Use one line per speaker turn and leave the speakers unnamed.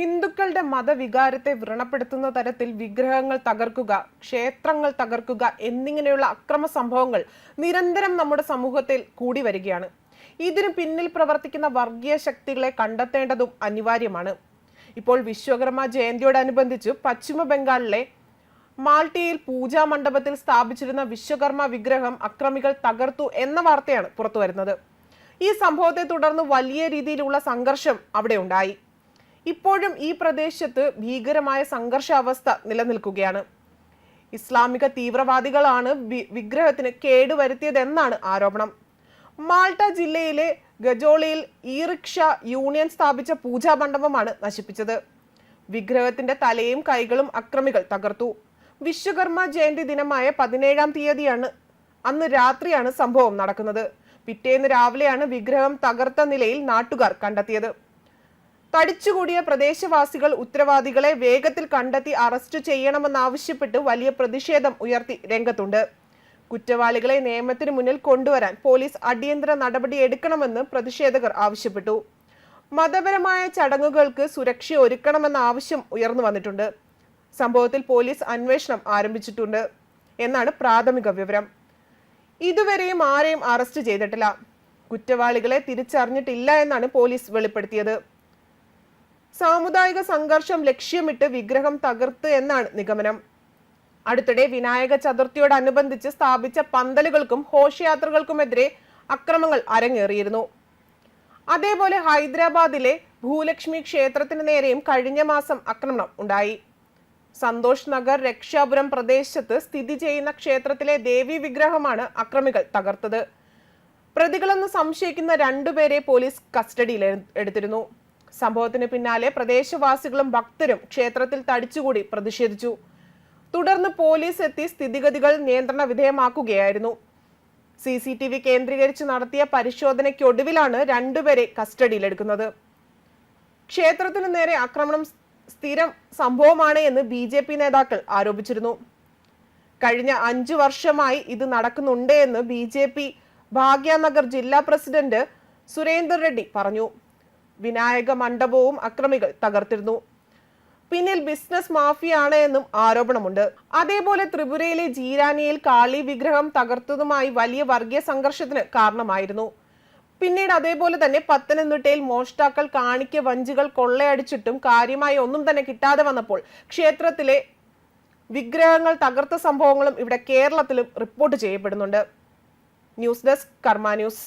ഹിന്ദുക്കളുടെ മതവികാരത്തെ വ്രണപ്പെടുത്തുന്ന തരത്തിൽ വിഗ്രഹങ്ങൾ തകർക്കുക ക്ഷേത്രങ്ങൾ തകർക്കുക എന്നിങ്ങനെയുള്ള അക്രമ സംഭവങ്ങൾ നിരന്തരം നമ്മുടെ സമൂഹത്തിൽ കൂടി വരികയാണ്. ഇതിനു പിന്നിൽ പ്രവർത്തിക്കുന്ന വർഗീയ ശക്തികളെ കണ്ടെത്തേണ്ടതും അനിവാര്യമാണ്. ഇപ്പോൾ വിശ്വകർമ്മ ജയന്തിയോടനുബന്ധിച്ച് പശ്ചിമ ബംഗാളിലെ മാൾട്ടിയിൽ പൂജാ മണ്ഡപത്തിൽ സ്ഥാപിച്ചിരുന്ന വിശ്വകർമ്മ വിഗ്രഹം അക്രമികൾ തകർത്തു എന്ന വാർത്തയാണ് പുറത്തുവരുന്നത്. ഈ സംഭവത്തെ തുടർന്ന് വലിയ രീതിയിലുള്ള സംഘർഷം അവിടെ ഉണ്ടായി. ഇപ്പോഴും ഈ പ്രദേശത്ത് ഭീകരമായ സംഘർഷാവസ്ഥ നിലനിൽക്കുകയാണ്. ഇസ്ലാമിക തീവ്രവാദികളാണ് വിഗ്രഹത്തിന് കേടുവരുത്തിയതെന്നാണ് ആരോപണം. മാൾട്ട ജില്ലയിലെ ഗജോളിയിൽ ഈ റിക്ഷ യൂണിയൻ സ്ഥാപിച്ച പൂജാ മണ്ഡപമാണ് നശിപ്പിച്ചത്. വിഗ്രഹത്തിന്റെ തലയും കൈകളും അക്രമികൾ തകർത്തു. വിശ്വകർമ്മ ജയന്തി ദിനമായ പതിനേഴാം തീയതിയാണ് അന്ന് രാത്രിയാണ് സംഭവം നടക്കുന്നത്. പിറ്റേന്ന് രാവിലെയാണ് വിഗ്രഹം തകർത്ത നിലയിൽ നാട്ടുകാർ കണ്ടെത്തിയത്. തടിച്ചുകൂടിയ പ്രദേശവാസികൾ ഉത്തരവാദികളെ വേഗത്തിൽ കണ്ടെത്തി അറസ്റ്റ് ചെയ്യണമെന്നാവശ്യപ്പെട്ട് വലിയ പ്രതിഷേധം ഉയർത്തി രംഗത്തുണ്ട്. കുറ്റവാളികളെ നിയമത്തിന് മുന്നിൽ കൊണ്ടുവരാൻ പോലീസ് അടിയന്തര നടപടി എടുക്കണമെന്ന് പ്രതിഷേധകർ ആവശ്യപ്പെട്ടു. മതപരമായ ചടങ്ങുകൾക്ക് സുരക്ഷ ഒരുക്കണമെന്ന ആവശ്യം ഉയർന്നു വന്നിട്ടുണ്ട്. സംഭവത്തിൽ പോലീസ് അന്വേഷണം ആരംഭിച്ചിട്ടുണ്ട്. എന്നാണ് പ്രാഥമിക വിവരം. ഇതുവരെയും ആരെയും അറസ്റ്റ് ചെയ്തിട്ടില്ല. കുറ്റവാളികളെ തിരിച്ചറിഞ്ഞിട്ടില്ല എന്നാണ് പോലീസ് വെളിപ്പെടുത്തിയത്. സാമുദായിക സംഘർഷം ലക്ഷ്യമിട്ട് വിഗ്രഹം തകർത്ത് എന്നാണ് നിഗമനം. അടുത്തിടെ വിനായക ചതുർത്ഥിയോടനുബന്ധിച്ച് സ്ഥാപിച്ച പന്തലുകൾക്കും ഘോഷയാത്രകൾക്കുമെതിരെ അക്രമങ്ങൾ അരങ്ങേറിയിരുന്നു. അതേപോലെ ഹൈദരാബാദിലെ ഭൂലക്ഷ്മി ക്ഷേത്രത്തിന് നേരെയും കഴിഞ്ഞ മാസം ആക്രമണം ഉണ്ടായി. സന്തോഷ് നഗർ രക്ഷാപുരം പ്രദേശത്ത് സ്ഥിതി ചെയ്യുന്ന ക്ഷേത്രത്തിലെ ദേവി വിഗ്രഹമാണ് അക്രമികൾ തകർത്തത്. പ്രതികളെന്ന് സംശയിക്കുന്ന രണ്ടുപേരെ പോലീസ് കസ്റ്റഡിയിൽ എടുത്തിരുന്നു. സംഭവത്തിന് പിന്നാലെ പ്രദേശവാസികളും ഭക്തരും ക്ഷേത്രത്തിൽ തടിച്ചുകൂടി പ്രതിഷേധിച്ചു. തുടർന്ന് പോലീസ് എത്തി സ്ഥിതിഗതികൾ നിയന്ത്രണ വിധേയമാക്കുകയായിരുന്നു. സി സി ടി വി കേന്ദ്രീകരിച്ച് നടത്തിയ പരിശോധനയ്ക്കൊടുവിലാണ് രണ്ടുപേരെ കസ്റ്റഡിയിലെടുക്കുന്നത്. ക്ഷേത്രത്തിന് നേരെ ആക്രമണം സ്ഥിരം സംഭവമാണ് എന്ന് ബി ജെ പി നേതാക്കൾ ആരോപിച്ചിരുന്നു. കഴിഞ്ഞ അഞ്ചു വർഷമായി ഇത് നടക്കുന്നുണ്ട് എന്ന് ബി ജെ പി ഭാഗ്യനഗർ ജില്ലാ പ്രസിഡന്റ് സുരേന്ദർ റെഡ്ഡി പറഞ്ഞു. വിനായക മണ്ഡപവും അക്രമികൾ തകർത്തിരുന്നു. പിന്നിൽ ബിസിനസ് മാഫിയാണ് എന്നും ആരോപണമുണ്ട്. അതേപോലെ ത്രിപുരയിലെ ജീരാനിയിൽ കാളി വിഗ്രഹം തകർത്തതുമായി വലിയ വർഗീയ സംഘർഷത്തിന് കാരണമായിരുന്നു. പിന്നീട് അതേപോലെ തന്നെ പത്തനംതിട്ടയിൽ മോഷ്ടാക്കൾ കാണിക്ക വഞ്ചികൾ കൊള്ളയടിച്ചിട്ടും കാര്യമായി ഒന്നും തന്നെ കിട്ടാതെ വന്നപ്പോൾ ക്ഷേത്രത്തിലെ വിഗ്രഹങ്ങൾ തകർത്ത സംഭവങ്ങളും ഇവിടെ കേരളത്തിലും റിപ്പോർട്ട് ചെയ്യപ്പെടുന്നുണ്ട്. News desk Karma news.